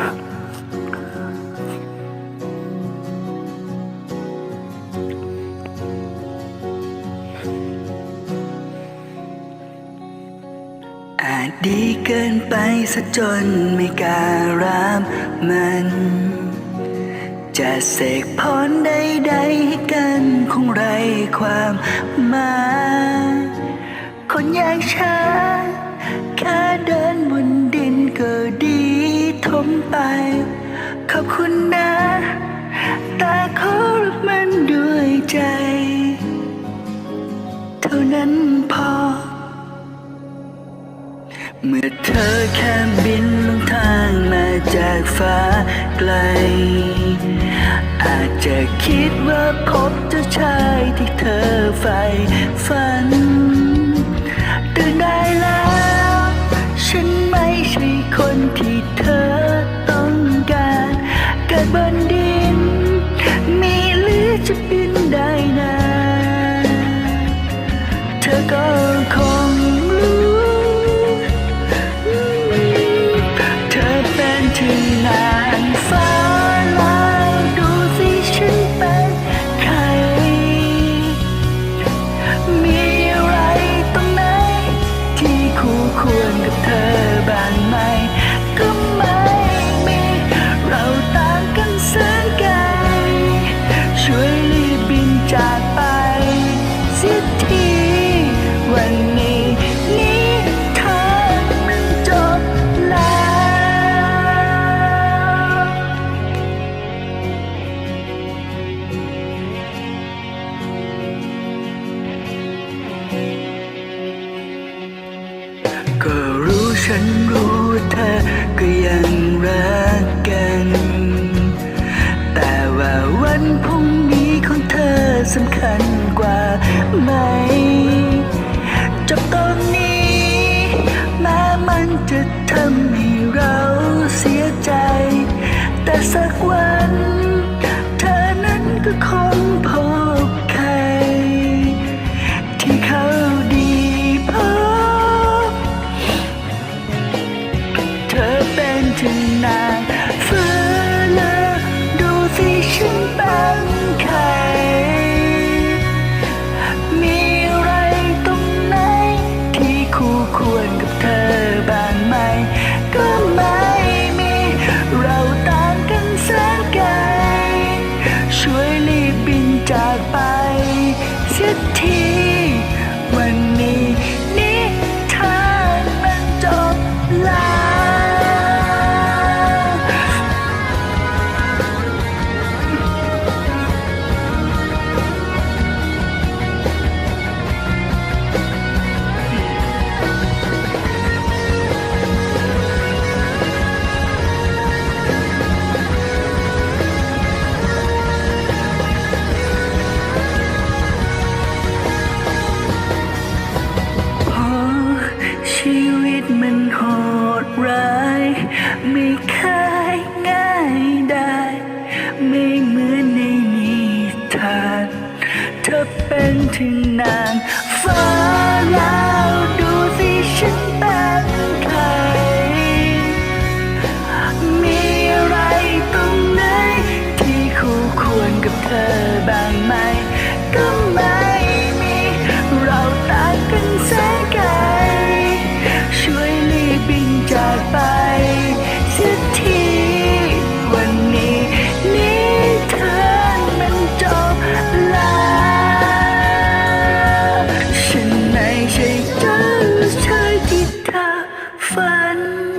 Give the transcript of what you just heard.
อาจดีเกินไปซะจนไม่กล้ารามมัน จะเสกพรใดๆให้กันคงไรความหมายคนอย่างฉัน ไป ขอบคุณนะ แต่ขอรับมันด้วยใจ เท่านั้นพอ เมื่อเธอแค่บินลงทางมาจากฟ้าไกล อาจจะคิดว่าพบเจ้าชายที่เธอใฝ่ฝันตื่นได้แล้ว ฉันไม่ใช่คนที่เธอ ฉันรู้เธอก็ยังรักกัน แต่ว่าวันพรุ่งนี้ของเธอสำคัญกว่าไหมจบตอนนี้แม้มันจะทำให้ จากไปสักที ชีวิตมันโหดร้าย ไม่เคยง่ายได้ ไม่เหมือนในนิทานเธอเป็นถึงนาง Bye.